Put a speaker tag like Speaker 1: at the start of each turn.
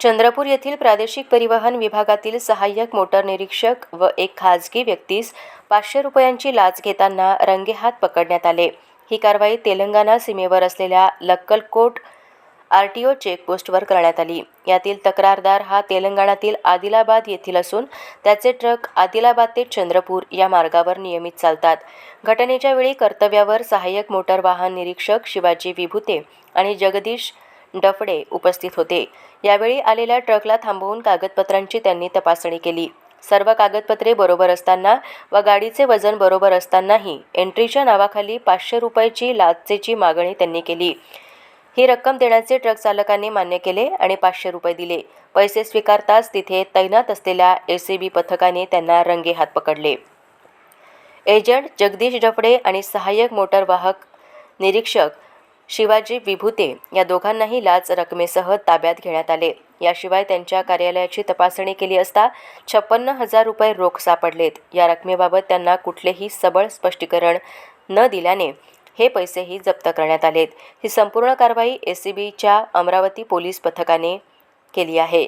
Speaker 1: चंद्रपूर येथील प्रादेशिक परिवहन विभागातील सहाय्यक मोटर निरीक्षक व एक खाजगी व्यक्तीस पाचशे रुपयांची लाच घेताना रंगेहात पकडण्यात आले. ही कारवाई तेलंगणा सीमेवर असलेल्या लक्कलकोट आर टी ओ चेकपोस्टवर करण्यात आली. यातील तक्रारदार हा तेलंगणातील आदिलाबाद येथील असून त्याचे ट्रक आदिलाबाद ते चंद्रपूर या मार्गावर नियमित चालतात. घटनेच्या वेळी कर्तव्यावर सहाय्यक मोटर वाहन निरीक्षक शिवाजी विभुते आणि जगदीश डफडे उपस्थित होते. यावेळी आलेल्या ट्रकला थांबवून कागदपत्रांची त्यांनी तपासणी केली. सर्व कागदपत्रे बरोबर असताना व गाडीचे वजन बरोबर असतानाही एंट्रीच्या नावाखाली पाचशे रुपयाची लाचेची मागणी त्यांनी केली. ही रक्कम देण्याचे ट्रक चालकांनी मान्य केले आणि पाचशे रुपये दिले. पैसे स्वीकारताच तिथे तैनात असलेल्या एसीबी पथकाने त्यांना रंगेहात पकडले. एजंट जगदीश डफडे आणि सहाय्यक मोटर वाहक निरीक्षक शिवाजी विभुते या दोघांनाही लाच रकमेसह ताब्यात घेण्यात आले. याशिवाय त्यांच्या कार्यालयाची तपासणी केली असता छप्पन्न हजार रुपये रोख सापडलेत. या रकमेबाबत त्यांना कुठलेही सबळ स्पष्टीकरण न दिल्याने हे पैसेही जप्त करण्यात आलेत. ही संपूर्ण कारवाई एसीबीच्या अमरावती पोलीस पथकाने केली आहे.